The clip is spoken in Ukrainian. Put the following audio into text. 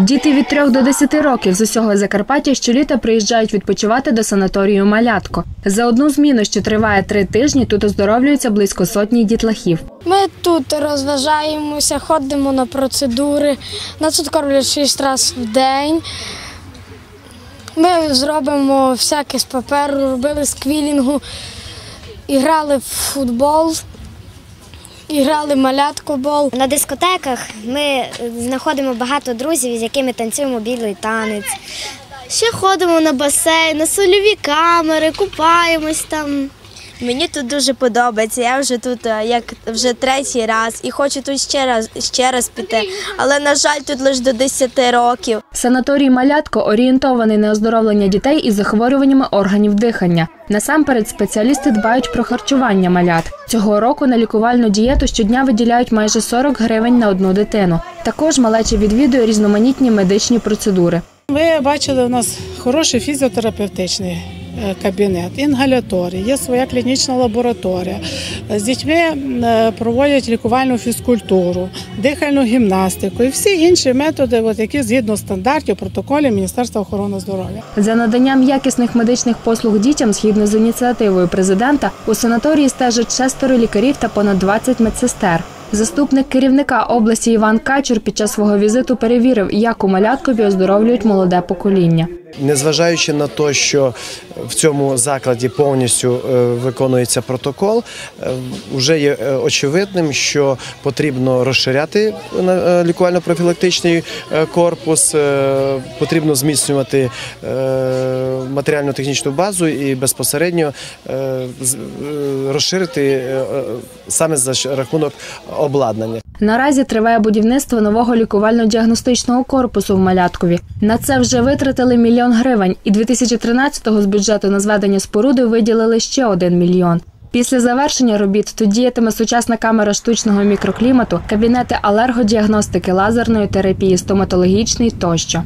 Діти від 3 до 10 років з усього Закарпаття щоліта приїжджають відпочивати до санаторію Малятко. За одну зміну, що триває три тижні, тут оздоровлюються близько сотні дітлахів. Ми тут розважаємося, ходимо на процедури. Нас тут кормлять 6 разів в день. Ми зробимо всяке з паперу, робили сквілінгу, і грали в футбол, і грали маляткобол. На дискотеках ми знаходимо багато друзів, з якими танцюємо білий танець. Ще ходимо на басейн, на сольові камери, купаємось там. Мені тут дуже подобається. Я вже тут е, як вже третій раз і хочу тут ще раз ще раз піти. Але на жаль, тут лише до 10 років. Санаторій Малятко орієнтований на оздоровлення дітей із захворюваннями органів дихання. Насамперед спеціалісти дбають про харчування малят. Цього року на лікувальну дієту щодня виділяють майже 40 гривень на одну дитину. Також малечі відвідує різноманітні медичні процедури. Ви бачили, у нас хороший фізіотерапевтичний кабінет, інгаляторій, є своя клінічна лабораторія. З дітьми е, проводять лікувальну фізкультуру, дихальну гімнастику і всі інші методи, які згідно стандартів, протоколів Міністерства охорони здоров'я. За наданням якісних медичних послуг дітям, згідно з ініціативою президента, у санаторії стежать шестеро лікарів та понад 20 медсестер. Заступник керівника області Іван Качур під час свого візиту перевірив, як у Маляткові оздоровлюють молоде покоління. Незважаючи на те, що в цьому закладі повністю е, виконується протокол, е, вже є е, очевидним, що потрібно розширяти лікувально-профілактичний корпус, потрібно зміцнювати матеріально-технічну базу і безпосередньо розширити саме за рахунок обладнання. Наразі триває будівництво нового лікувально-діагностичного корпусу в Маляткові. На це вже витратили мільйон гривень, і 2013-го з бюджету на зведення споруди виділили ще один мільйон. Після завершення робіт тут діятиме сучасна камера штучного мікроклімату, кабінети алергодіагностики, лазерної терапії, стоматологічний тощо.